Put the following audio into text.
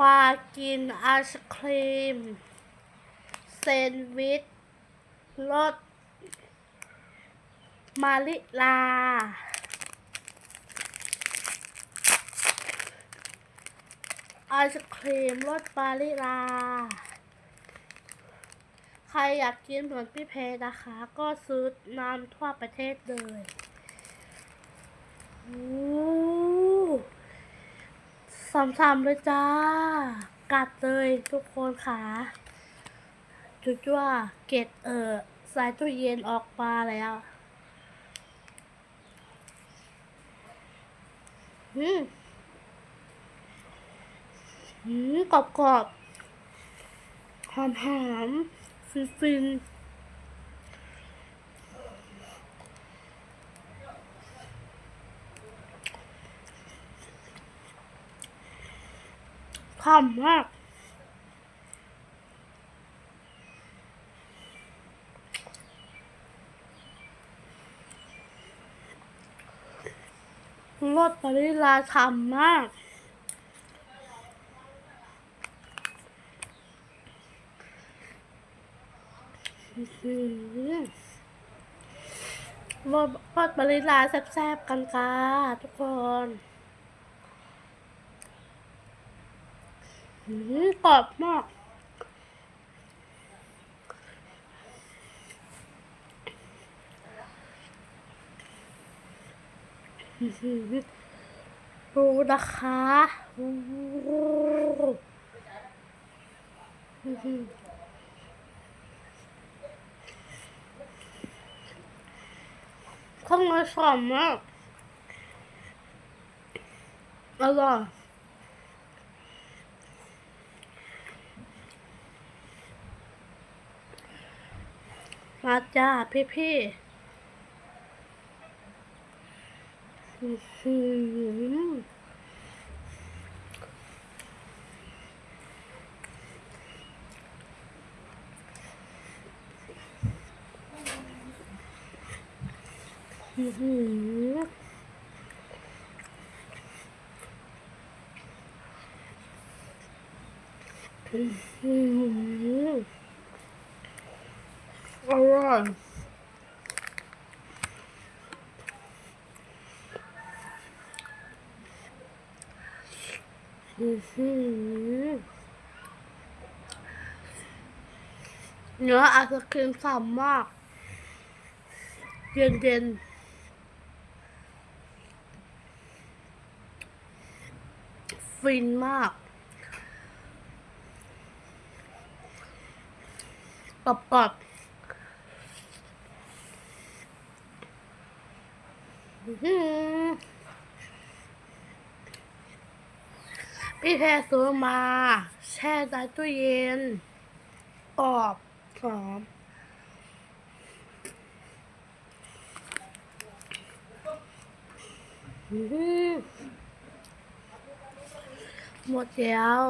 มากินไอศครีมแซนด์วิชรสมาลิลา ไอศครีมรสมาลิลา ใครอยากกินเหมือนพี่เพนะคะ ก็ซื้อนำทั่วประเทศเลยโอ้ สามๆเลยจ้า กัดเลยทุกคนค่ะจุดว่าเกตเออสายตู้เย็นออกมาแล้วอืมอืมกรอบกรอบหอมหอมฟินฟิน หอมมากรสปริลาฉ่ำมากรสรสปริลาแซ่บๆกันค่ะทุกคนอื้อ กรอบมาก ดูนะคะข้างในฉ่ำมากอร่อย มาจ้าพี่ๆอื้อหืออื้ อร่อยอื้ออเนื้อไอศครีมฉ่ำมาก เย็นเย็นฟินมากกรอบกรอบๆอื้อหือ พี่แพรซื้อมา แช่ในตู้เย็นกรอบหอมอื้อหือหมดแล้ว